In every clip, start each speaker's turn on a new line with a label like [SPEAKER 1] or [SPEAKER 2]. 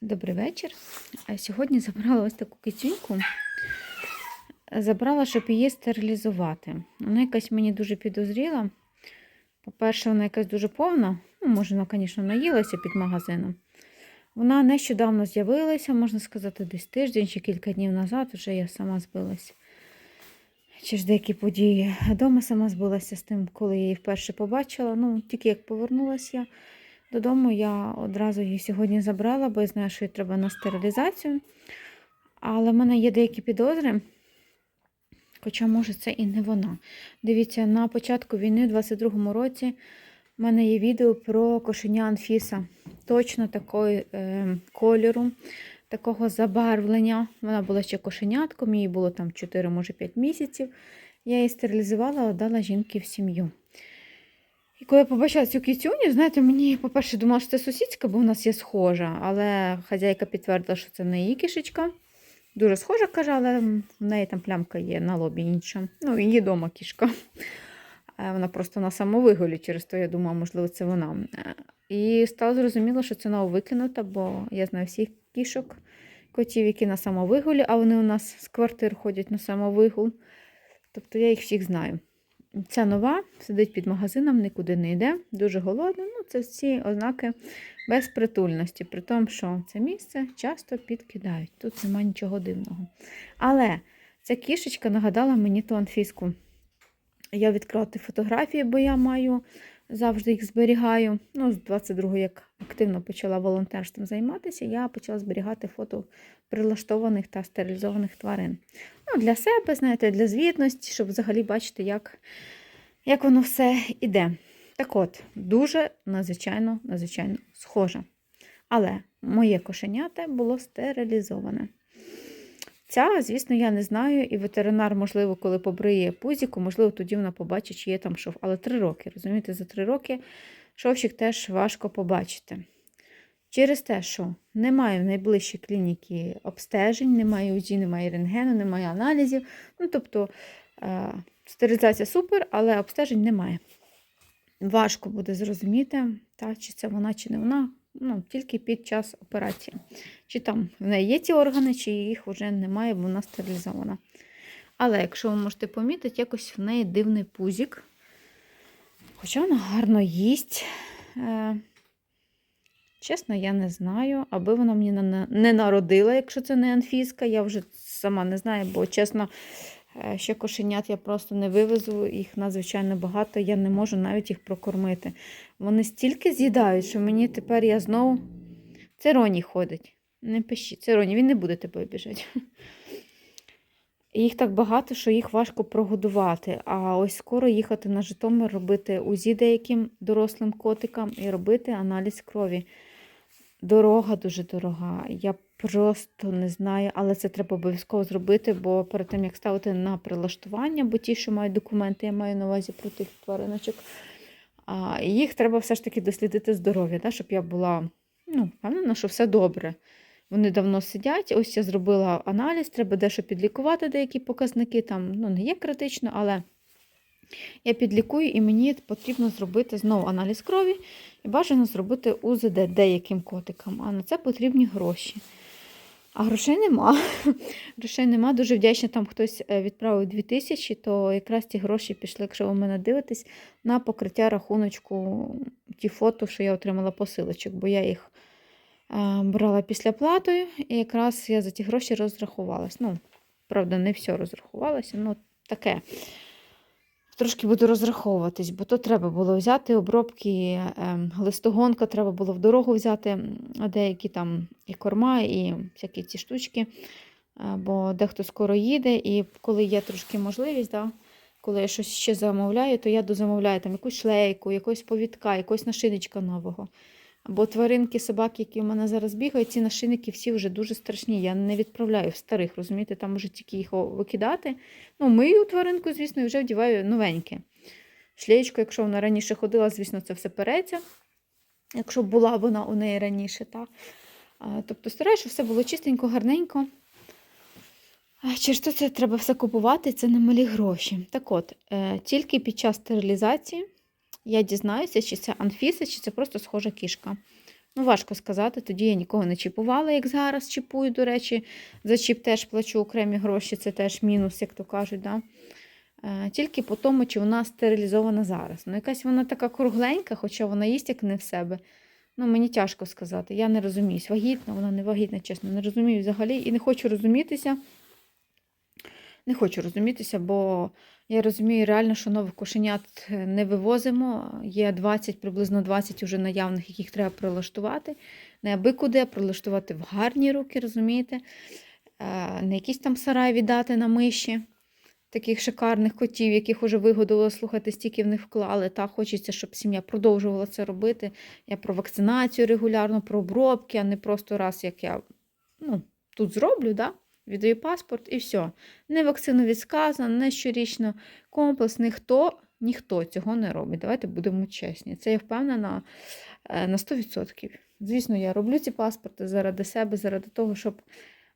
[SPEAKER 1] Добрий вечір. Сьогодні забрала ось таку кицюньку. Забрала, щоб її стерилізувати. Вона якась мені дуже підозріла. По-перше, вона якась дуже повна. Ну, може, вона, звісно, наїлася під магазином. Вона нещодавно з'явилася, можна сказати, десь тиждень чи кілька днів назад вже я сама збилася. Через деякі події. Дома сама збилася з тим, коли я її вперше побачила. Ну, тільки як повернулася я додому, я одразу її сьогодні забрала, бо я знаю, що їй треба на стерилізацію. Але в мене є деякі підозри. Хоча, може, це і не вона. Дивіться, на початку війни, в 22-му році, в мене є відео про кошеня Анфіса. Точно такої е, кольору, такого забарвлення. Вона була ще кошенятком, їй було там 4, може 5 місяців. Я її стерилізувала, віддала жінки в сім'ю. І коли я побачила цю кітюню, знаєте, мені, по-перше, думала, що це сусідська, бо в нас є схожа, але хазяйка підтвердила, що це не її кішечка. Дуже схожа, каже, але в неї там плямка є на лобі інша. Ну, її дома кішка. Е, Вона просто на самовиголі, через то я думала, можливо, це вона. Е, І стало зрозуміло, що це нововикинута, бо я знаю всіх кішок, котів, які на самовигулі, а вони у нас з квартир ходять на самовигул. Тобто я їх всіх знаю. Ця нова, сидить під магазином, нікуди не йде, дуже голодна. Ну, це всі ознаки безпритульності, при тому, що це місце часто підкидають. Тут нема нічого дивного. Але ця кішечка нагадала мені ту анфіску. Я відкрила фотографії, бо я маю завжди їх зберігаю. Ну, з 22-го, як активно почала волонтерством займатися, я почала зберігати фото прилаштованих та стерилізованих тварин. Ну, для себе, знаєте, для звітності, щоб взагалі бачити, як, як воно все іде. Так от, дуже надзвичайно, надзвичайно схоже. Але моє кошенята було стерилізоване. Ця, звісно, я не знаю, і ветеринар, можливо, коли побриє пузіку, можливо, тоді вона побачить, чи є там шов. Але три роки, розумієте, за три роки шовчик теж важко побачити. Через те, що немає в найближчій клініці обстежень, немає УЗІ, немає рентгену, немає аналізів. Ну, тобто е, стерилізація супер, але обстежень немає. Важко буде зрозуміти, та, чи це вона, чи не вона, ну, тільки під час операції. Чи там в неї є ті органи, чи їх вже немає, бо вона стерилізована. Але якщо ви можете помітити, якось в неї дивний пузік. Хоча вона гарно їсть. Е, Чесно, я не знаю, аби вона мені не- народила, якщо це не анфіска. Я вже сама не знаю, бо чесно, ще кошенят я просто не вивезу, їх надзвичайно багато, я не можу навіть їх прокормити. Вони стільки з'їдають, що мені тепер я знову. Це Роні ходить. Не пишіть, це Роні, він не буде тебе обіжати. Їх так багато, що їх важко прогодувати. А ось скоро їхати на Житомир, робити УЗІ деяким дорослим котикам і робити аналіз крові. Дорога дуже дорога. Я просто не знаю, але це треба обов'язково зробити, бо перед тим, як ставити на прилаштування, бо ті, що мають документи, я маю на увазі про тих твариночок, а, їх треба все ж таки дослідити здоров'я, да, щоб я була ну, впевнена, що все добре. Вони давно сидять. Ось я зробила аналіз, треба дещо підлікувати деякі показники. Там ну, не є критично, але я підлікую і мені потрібно зробити знову аналіз крові і бажано зробити УЗД деяким котикам. А на це потрібні гроші. А грошей нема. Грошей нема. Дуже вдячна, там хтось е, відправив 2000, то якраз ті гроші пішли, якщо ви мене дивитесь, на покриття рахуночку ті фото, що я отримала посилочок, бо я їх е, брала після платою, і якраз я за ті гроші розрахувалась. Ну, правда, не все розрахувалася, ну таке. Трошки буду розраховуватись, бо то треба було взяти обробки, ем, листогонка, треба було в дорогу взяти деякі там і корма, і всякі ці штучки. Е, Бо дехто скоро їде, і коли є трошки можливість, да, коли я щось ще замовляю, то я дозамовляю там якусь шлейку, якогось повідка, якогось нашиничка нового. Бо тваринки, собаки, які в мене зараз бігають, ці нашийники всі вже дуже страшні. Я не відправляю старих, розумієте, там може тільки їх викидати. Ну, мию тваринку, звісно, і вже вдіваю новеньке. Шлеєчку, якщо вона раніше ходила, звісно, це все переться. Якщо була вона у неї раніше, так. Тобто стараюся, щоб все було чистенько, гарненько. Через то це треба все купувати, це немалі гроші. Так от, е, тільки під час стерилізації я дізнаюся, чи це Анфіса, чи це просто схожа кішка. Ну, важко сказати. Тоді я нікого не чіпувала, як зараз чіпую, до речі. За чіп теж плачу окремі гроші, це теж мінус, як то кажуть. Да? Е, Тільки по тому, чи вона стерилізована зараз. Ну, якась вона така кругленька, хоча вона їсть як не в себе. Ну, мені тяжко сказати. Я не розуміюсь. Вагітна, вона не вагітна, чесно, не розумію взагалі. І не хочу розумітися. Не хочу розумітися, бо я розумію реально, що нових кошенят е, не вивозимо. Є 20, приблизно 20 уже наявних, яких треба прилаштувати. Не аби куди, а прилаштувати в гарні руки, розумієте? Е, Не якісь там сарай віддати на миші, таких шикарних котів, яких уже вигодувало слухати, стільки в них вклали. Та хочеться, щоб сім'я продовжувала це робити. Я про вакцинацію регулярно, про обробки, а не просто раз, як я ну, тут зроблю, да? Віддаю паспорт і все. Не вакцину відсказано, не щорічно комплекс, ніхто, ніхто цього не робить. Давайте будемо чесні. Це я впевнена е, на 100%. Звісно, я роблю ці паспорти заради себе, заради того, щоб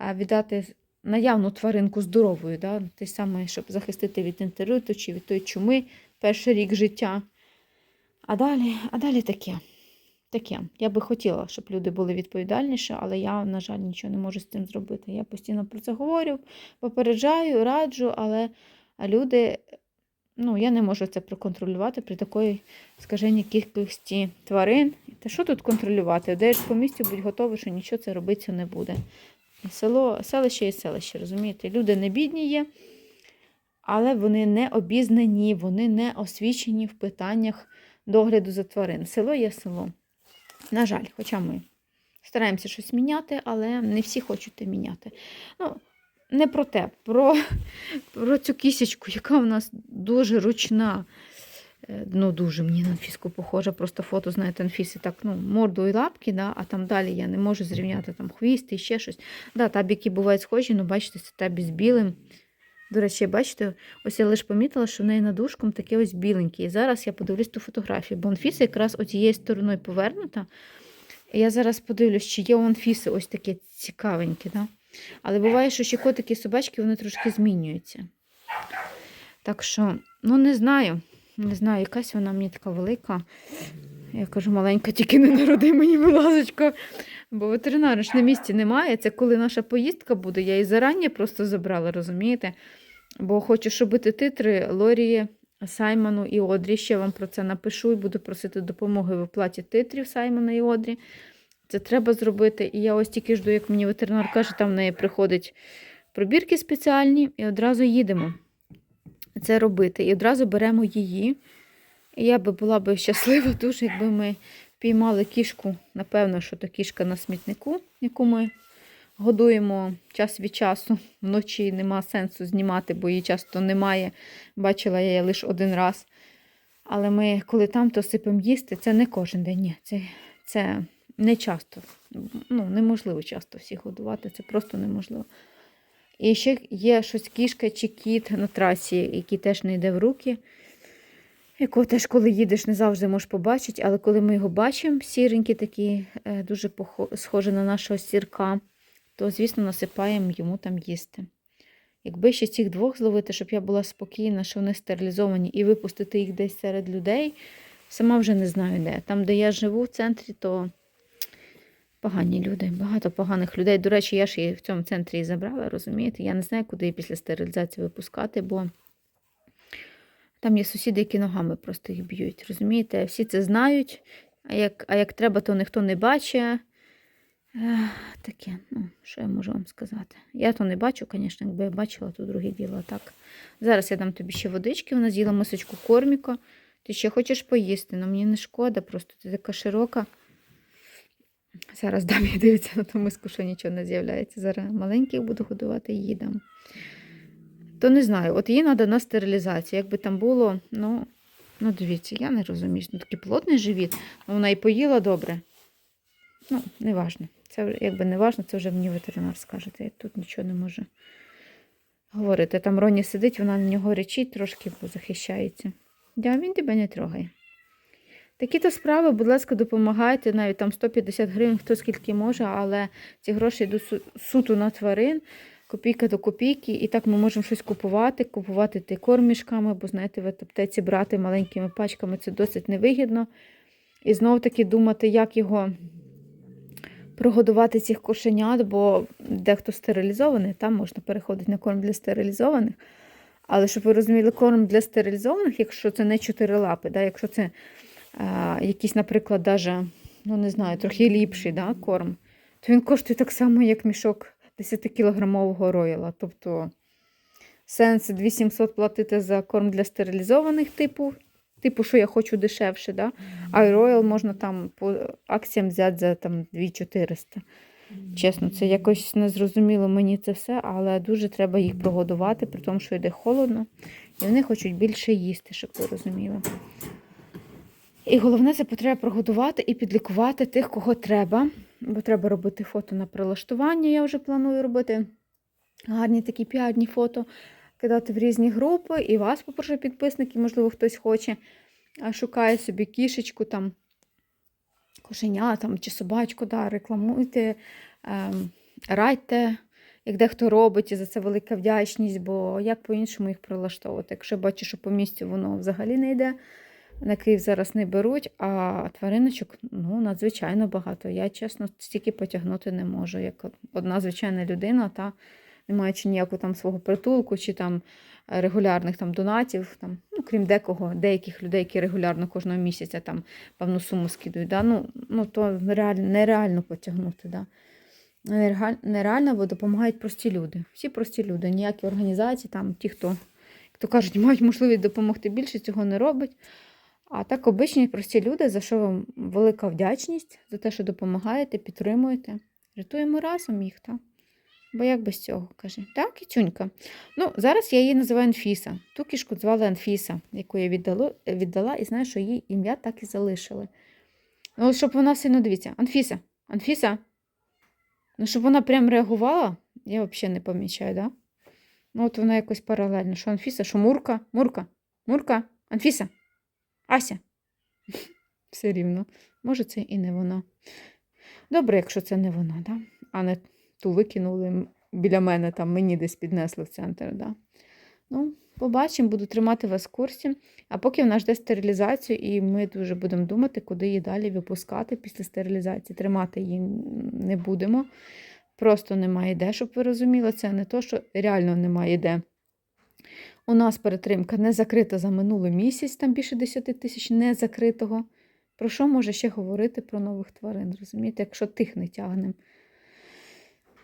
[SPEAKER 1] е, віддати наявну тваринку здоровою, да? те саме, щоб захистити від інтериту чи від тої чуми перший рік життя. А далі, а далі таке. Таке. Я би хотіла, щоб люди були відповідальніші, але я, на жаль, нічого не можу з цим зробити. Я постійно про це говорю, попереджаю, раджу, але люди, ну, я не можу це проконтролювати при такої скаженій кількості тварин. Та що тут контролювати? Де ж по місцю будь готовий, що нічого це робитися не буде. Село, селище і селище, розумієте? Люди не бідні є, але вони не обізнані, вони не освічені в питаннях догляду за тварин. Село є село. На жаль, хоча ми стараємося щось міняти, але не всі хочуть те міняти. Ну, не про те, про, про цю кісечку, яка в нас дуже ручна. Е, Ну, дуже мені на Анфіску похожа. Просто фото, знаєте, Анфіси так, ну, морду і лапки, да, а там далі я не можу зрівняти там хвіст і ще щось. Да, табіки бувають схожі, ну бачите, це табі з білим. До речі, бачите, ось я лише помітила, що в неї над ушком таке ось біленьке. І зараз я подивлюсь ту фотографію, бо Анфіса якраз однією стороною повернута. Я зараз подивлюсь, чи є у Анфіси ось таке цікавеньке. Да? Але буває, що ще котики і собачки вони трошки змінюються. Так що, ну не знаю. Не знаю, якась вона мені така велика. Я кажу, маленька, тільки не народи мені, будь ласочка. Бо ветеринара ж на місці немає. Це коли наша поїздка буде, я її зарані просто забрала, розумієте? Бо хочу, щоб титри Лорії, Саймону і Одрі. Ще вам про це напишу і буду просити допомоги в оплаті титрів Саймона і Одрі. Це треба зробити. І я ось тільки жду, як мені ветеринар каже, там в неї приходять пробірки спеціальні, і одразу їдемо це робити. І одразу беремо її. І я би була б щаслива дуже, якби ми піймали кішку. Напевно, що то кішка на смітнику, яку ми годуємо час від часу. Вночі нема сенсу знімати, бо її часто немає. Бачила я її лише один раз. Але ми, коли там, то сипемо їсти. Це не кожен день. Ні, це, це не часто. Ну, неможливо часто всіх годувати, це просто неможливо. І ще є щось кішка чи кіт на трасі, який теж не йде в руки. Якого теж, коли їдеш, не завжди можеш побачити, але коли ми його бачимо, сіренький такий, е, дуже схожий на нашого сірка, то, звісно, насипаємо йому там їсти. Якби ще цих двох зловити, щоб я була спокійна, що вони стерилізовані, і випустити їх десь серед людей, сама вже не знаю де. Там, де я живу в центрі, то погані люди, багато поганих людей. До речі, я ж її в цьому центрі і забрала, розумієте? Я не знаю, куди її після стерилізації випускати, бо там є сусіди, які ногами просто їх б'ють. Розумієте? Всі це знають, а як, а як треба, то ніхто не бачить. Таке, ну, що я можу вам сказати? Я то не бачу, звісно, якби я бачила, то друге діло. Так. Зараз я дам тобі ще водички, вона з'їла мисочку корміка. Ти ще хочеш поїсти, але мені не шкода, просто ти така широка. Зараз дам їй дивиться на ту миску, що нічого не з'являється. Зараз маленьких буду годувати її дам. То не знаю, от їй треба на стерилізацію. Якби там було, ну, ну дивіться, я не розумію. Ну, такий плотний живіт, ну, вона і поїла добре. Ну, не важно. Це якби не важно, це вже мені ветеринар скаже. Я тут нічого не можу говорити. Там Роні сидить, вона на нього речить трошки, захищається. Да, він тебе не трогає. Такі-то справи, будь ласка, допомагайте, навіть там 150 гривень, хто скільки може, але ці гроші йдуть су- суто на тварин, копійка до копійки, і так ми можемо щось купувати, купувати ти кормішками, бо знаєте, в аптеці брати маленькими пачками це досить невигідно. І знов таки думати, як його прогодувати цих кошенят, бо дехто стерилізований, там можна переходити на корм для стерилізованих. Але щоб ви розуміли, корм для стерилізованих, якщо це не чотири лапи, да, якщо це а, якийсь, наприклад, даже, ну не знаю, трохи ліпший да, корм, то він коштує так само, як мішок 10-кілограмового рояла. Тобто сенс 2700 платити за корм для стерилізованих типу, типу, що я хочу дешевше, да? а роял можна там по акціям взяти за там 2400. Чесно, це якось незрозуміло мені це все, але дуже треба їх прогодувати, при тому, що йде холодно, і вони хочуть більше їсти, щоб ви розуміли. І головне, це потреба прогодувати і підлікувати тих, кого треба. Бо треба робити фото на прилаштування. Я вже планую робити гарні такі піарні фото, кидати в різні групи. І вас попрошу підписники, можливо, хтось хоче, шукає собі кішечку там, кошеня там, чи собачку, да, рекламуйте, ем, радьте, як дехто робить, і за це велика вдячність, бо як по-іншому їх прилаштовувати. Якщо бачу, що по місцю воно взагалі не йде, на Київ зараз не беруть, а твариночок ну, надзвичайно багато. Я, чесно, стільки потягнути не можу, як одна звичайна людина, та не маючи ніякого там свого притулку чи там е, регулярних там донатів, там, ну, крім декого, деяких людей, які регулярно кожного місяця там певну суму скидують. Да? Ну, ну, то нереально, нереально потягнути. Да? Нереально, бо допомагають прості люди. Всі прості люди, ніякі організації, там ті, хто, як кажуть, мають можливість допомогти більше, цього не робить. А так обичні прості люди, за що вам велика вдячність, за те, що допомагаєте, підтримуєте. Рятуємо разом їх, так? Бо як без цього, каже. Так, кітюнька. Ну, зараз я її називаю Анфіса. Ту кішку звали Анфіса, яку я віддала, віддала, і знаю, що її ім'я так і залишили. Ну, щоб вона сильно дивіться. Анфіса, Анфіса. Ну, щоб вона прям реагувала, я взагалі не помічаю, да? Ну, от вона якось паралельно. Що Анфіса, що Мурка, Мурка, Мурка, Анфіса. Ася. Все рівно. Може, це і не вона. Добре, якщо це не вона, да? а не ту викинули біля мене, там мені десь піднесли в центр. Да? Ну, побачимо, буду тримати вас в курсі. А поки вона жде стерилізацію, і ми дуже будемо думати, куди її далі випускати після стерилізації. Тримати її не будемо. Просто немає де, щоб ви розуміли. Це не то, що реально немає де. У нас перетримка не закрита за минулий місяць, там більше 10 тисяч не закритого. Про що може ще говорити про нових тварин? Розумієте, якщо тих не тягнемо.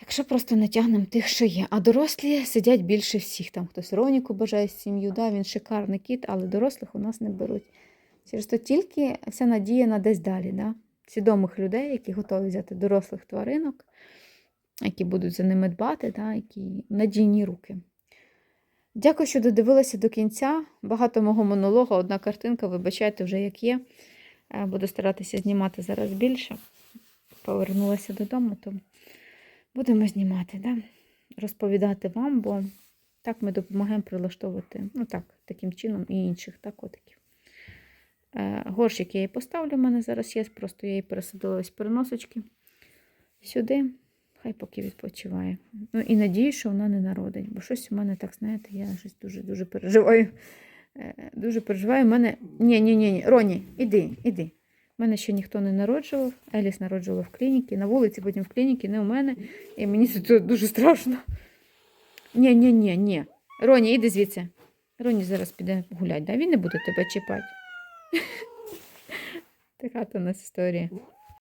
[SPEAKER 1] Якщо просто не тягнемо тих, що є. А дорослі сидять більше всіх. Там хтось Роніку бажає сім'ю, да, він шикарний кіт, але дорослих у нас не беруть. Через то тільки вся надія на десь далі. Да? Свідомих людей, які готові взяти дорослих тваринок, які будуть за ними дбати, да? які надійні руки. Дякую, що додивилися до кінця. Багато мого монолога, одна картинка, вибачайте вже як є. Е, Буду старатися знімати зараз більше. Повернулася додому, то будемо знімати, да? розповідати вам, бо так ми допомагаємо прилаштовувати, ну так, таким чином і інших та котиків. Е, Горщик я її поставлю, в мене зараз є, просто я її пересадила ось переносочки сюди. Хай поки відпочиває. Ну і надію, що вона не народить. Бо щось у мене так, знаєте, я щось дуже-дуже переживаю. Е, Дуже переживаю. У мене. Ні, ні, ні, ні. Роні, іди, іди. Мене ще ніхто не народжував. Еліс народжувала в клініці, на вулиці, потім в клініці, не у мене. І мені це дуже страшно. Ні, ні, ні, ні. Роні, іди звідси. Роні зараз піде гуляти, да? він не буде тебе чіпати. Така то у нас історія.